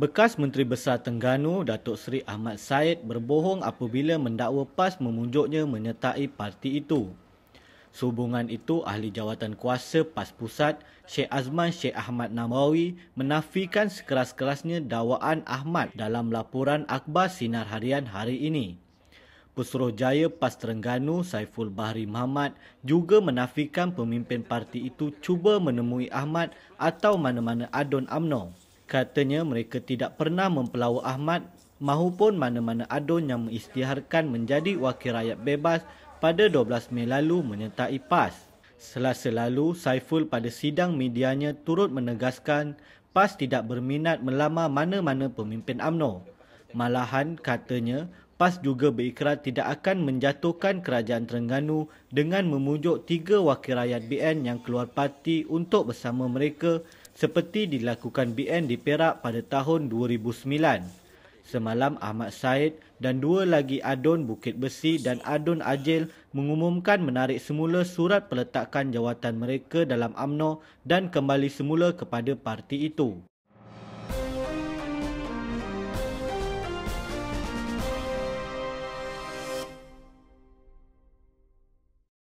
Bekas Menteri Besar Tengganu Datuk Seri Ahmad Said berbohong apabila mendakwa PAS memunjuknya menyertai parti itu. Sehubungan itu, Ahli Jawatan Kuasa PAS Pusat, Syekh Azman Syekh Ahmad Namawi menafikan sekeras-kerasnya dakwaan Ahmad dalam laporan akhbar Sinar Harian hari ini. Pusruhjaya PAS Terengganu Saiful Bahri Muhammad juga menafikan pemimpin parti itu cuba menemui Ahmad atau mana-mana adun AMNO. Katanya mereka tidak pernah mempelawa Ahmad mahupun mana-mana adun yang mengisytiharkan menjadi wakil rakyat bebas pada 12 Mei lalu menyertai PAS. Selasa lalu, Saiful pada sidang medianya turut menegaskan PAS tidak berminat melamar mana-mana pemimpin AMNO. Malahan katanya PAS juga berikrar tidak akan menjatuhkan kerajaan Terengganu dengan memujuk tiga wakil rakyat BN yang keluar parti untuk bersama mereka seperti dilakukan BN di Perak pada tahun 2009. Semalam Ahmad Said dan dua lagi adun Bukit Besi dan adun Ajil mengumumkan menarik semula surat peletakan jawatan mereka dalam AMNO dan kembali semula kepada parti itu.